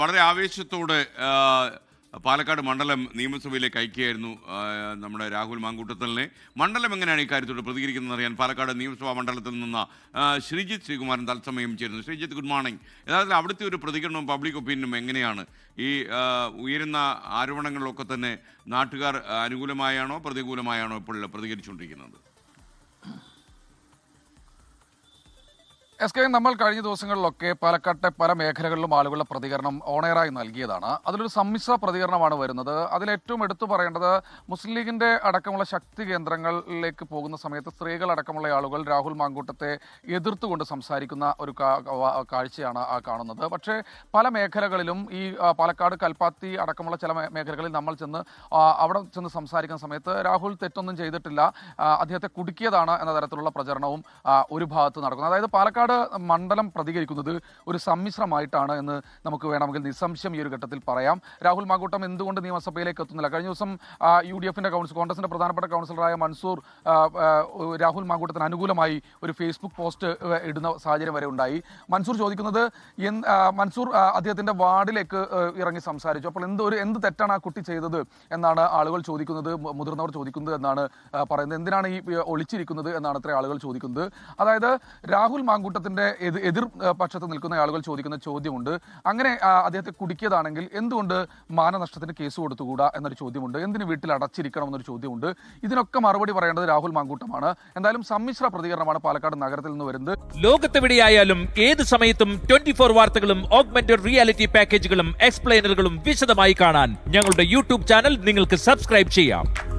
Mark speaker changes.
Speaker 1: വളരെ ആവേശത്തോടെ പാലക്കാട് മണ്ഡലം നിയമസഭയിലേക്ക് അയക്കുകയായിരുന്നു നമ്മുടെ രാഹുൽ മാങ്കൂട്ടത്തലിനെ. മണ്ഡലം എങ്ങനെയാണ് ഇക്കാര്യത്തോട് പ്രതികരിക്കുന്നത് അറിയാൻ പാലക്കാട് നിയമസഭാ മണ്ഡലത്തിൽ നിന്ന് ശ്രീജിത്ത് ശ്രീകുമാരൻ തത്സമയം ചേരുന്നു. ശ്രീജിത്ത് ഗുഡ് മോർണിംഗ് യഥാർത്ഥത്തിൽ അവിടുത്തെ ഒരു പ്രതികരണവും പബ്ലിക് ഒപ്പീനിയനും എങ്ങനെയാണ്? ഈ ഉയരുന്ന ആരോപണങ്ങളിലൊക്കെ തന്നെ നാട്ടുകാർ അനുകൂലമായാണോ പ്രതികൂലമായാണോ ഇപ്പോൾ പ്രതികരിച്ചുകൊണ്ടിരിക്കുന്നത്?
Speaker 2: എസ് കെ നമ്മൾ കഴിഞ്ഞ ദിവസങ്ങളിലൊക്കെ പാലക്കാട്ടെ പല മേഖലകളിലും ആളുകളുടെ പ്രതികരണം ഓണയറായി നൽകിയതാണ്. അതിലൊരു സമ്മിശ്ര പ്രതികരണമാണ് വരുന്നത്. അതിലേറ്റവും എടുത്തു പറയേണ്ടത് മുസ്ലിം ലീഗിന്റെ അടക്കമുള്ള ശക്തി കേന്ദ്രങ്ങളിലേക്ക് പോകുന്ന സമയത്ത് സ്ത്രീകൾ അടക്കമുള്ള ആളുകൾ രാഹുൽ മാങ്കൂട്ടത്തെ എതിർത്തുകൊണ്ട് സംസാരിക്കുന്ന ഒരു കാഴ്ചയാണ് കാണുന്നത്. പക്ഷേ പല മേഖലകളിലും ഈ പാലക്കാട് കൽപ്പാത്തി അടക്കമുള്ള ചില മേഖലകളിൽ നമ്മൾ ചെന്ന് അവിടെ ചെന്ന് സംസാരിക്കുന്ന സമയത്ത് രാഹുൽ തെറ്റൊന്നും ചെയ്തിട്ടില്ല. അദ്ദേഹത്തെ കുടുക്കിയതാണ് എന്ന തരത്തിലുള്ള പ്രചരണവും ഒരു ഭാഗത്ത് നടക്കുന്നത്. അതായത് പാലക്കാട് മണ്ഡലം പ്രതികരിക്കുന്നത് ഒരു സമ്മിശ്രമായിട്ടാണ് എന്ന് നമുക്ക് വേണമെങ്കിൽ നിസ്സംശയം ഈ ഒരു ഘട്ടത്തിൽ പറയാം. രാഹുൽ മാങ്കൂട്ടം എന്തുകൊണ്ട് നിയമസഭയിലേക്ക് എത്തുന്നില്ല? കഴിഞ്ഞ ദിവസം യു ഡി എഫിന്റെ കൗൺസിൽ കോൺഗ്രസിന്റെ പ്രധാനപ്പെട്ട കൗൺസിലറായ മൻസൂർ രാഹുൽ മാങ്കൂട്ടത്തിന് അനുകൂലമായി ഒരു ഫേസ്ബുക്ക് പോസ്റ്റ് ഇടുന്ന സാഹചര്യം വരെ ഉണ്ടായി. മൻസൂർ ചോദിക്കുന്നത് മൻസൂർ അദ്ദേഹത്തിന്റെ വാർഡിലേക്ക് ഇറങ്ങി സംസാരിച്ചു. അപ്പോൾ എന്ത് ഒരു എന്ത് തെറ്റാണ് ആ കുട്ടി ചെയ്തത് എന്നാണ് ആളുകൾ ചോദിക്കുന്നത് മുതിർന്നവർ ചോദിക്കുന്നത് എന്നാണ് പറയുന്നത്. എന്തിനാണ് ഈ ഒളിച്ചിരിക്കുന്നത് എന്നാണ് ഇത്ര ആളുകൾ ചോദിക്കുന്നത്. അതായത് രാഹുൽ മാങ്കൂട്ടത്തിന്റെ എതി- എതിർ പക്ഷത്ത് നിൽക്കുന്ന ആളുകൾ ചോദിക്കുന്ന ചോദ്യമുണ്ട്. അങ്ങനെ അദ്ദേഹത്തെ കുടുക്കിയതാണെങ്കിൽ എന്തുകൊണ്ട് മാനനഷ്ടത്തിന് കേസ് കൊടുത്തുകൂടാ എന്നൊരു ചോദ്യമുണ്ട്. എന്തിന് വീട്ടിൽ അടച്ചിരിക്കണം എന്നൊരു ചോദ്യമുണ്ട്. ഇതിനൊക്കെ മറുപടി പറയേണ്ടത് രാഹുൽ മാങ്കൂട്ടമാണ്. എന്തായാലും സമ്മിശ്ര പ്രതികരണമാണ് പാലക്കാട് നഗരത്തിൽ നിന്ന് വരുന്നത്.
Speaker 3: ലോകത്തെവിടെയായാലും ഏത് സമയത്തും ട്വന്റി ഫോർ വാർത്തകളും ഓഗ്മെന്റഡ് റിയാലിറ്റി പാക്കേജുകളും എക്സ്പ്ലെയിനറുകളും വിശദമായി കാണാൻ ഞങ്ങളുടെ യൂട്യൂബ് ചാനൽ നിങ്ങൾക്ക് സബ്സ്ക്രൈബ് ചെയ്യാം.